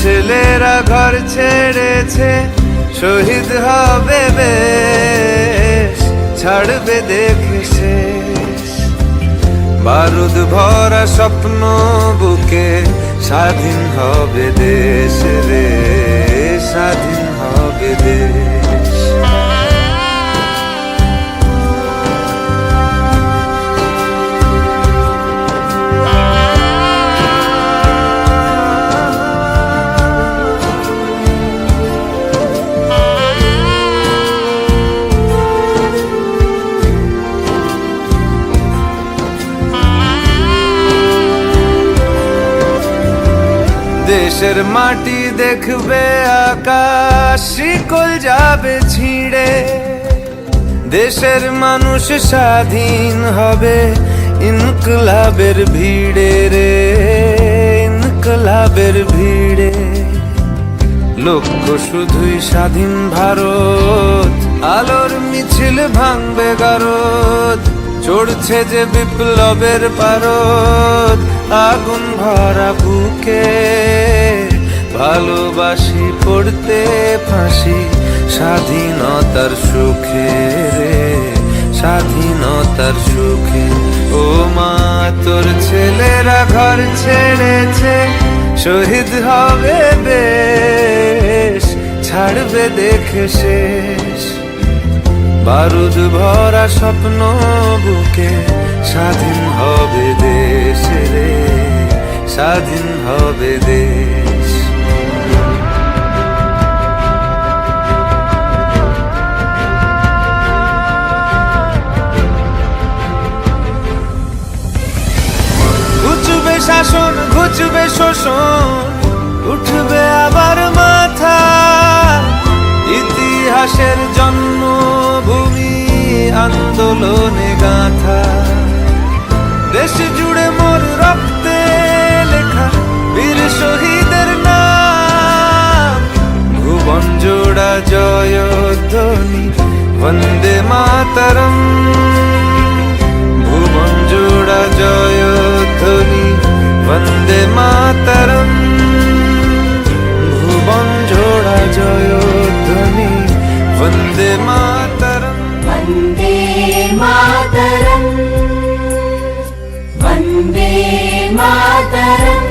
ছেলেরা ঘর ছেড়েছে, শহীদ হবে বেশ, ছাড়বে দেখে শেষ। বারুদ ভরা স্বপ্ন বুকে, স্বাধীন হবে দেশ রে, স্বাধীন হবে দেশ। দেশের মাটি দেখবে আকাশ, শিকল যাবে ছিঁড়ে। দেশের মানুষ স্বাধীন হবে ইনকলাবের ভিড়ে রে, ইনকলাবের ভিড়ে। লক্ষ্য শুধুই স্বাধীন ভারত, আলোর মিছিল ভাঙবে গারদ। চড়ছে যে বিপ্লবের পারদ, আগুন ভরা বুকে। ভালোবাসি পড়তে ফাঁসি, স্বাধীনতার সুখে রে, স্বাধীনতার সুখে। ও মা, তোর ছেলেরা ঘর ছেড়েছে, শহীদ হবে বেশ, ছাড়বে দেখে শেষ। বারুদ ভরা স্বপ্ন বুকে, স্বাধীন হবে দেশ রে, স্বাধীন হবে দেশ। ঘুচবে শোষণ, উঠবে আবার মাথা। ইতিহাসের জন্মভূমি আন্দোলনে গাথা। দেশ জুড়ে মোর রক্তে লেখা বীর শহীদের নাম। ভুবন জোড়া জয়ধ্বনি, বন্দে মাতরম। वन्दे मातरम्। भुवं जोडा मा वन्दे मातरम्। वन्दे मातरम्। वन्दे मातरम्।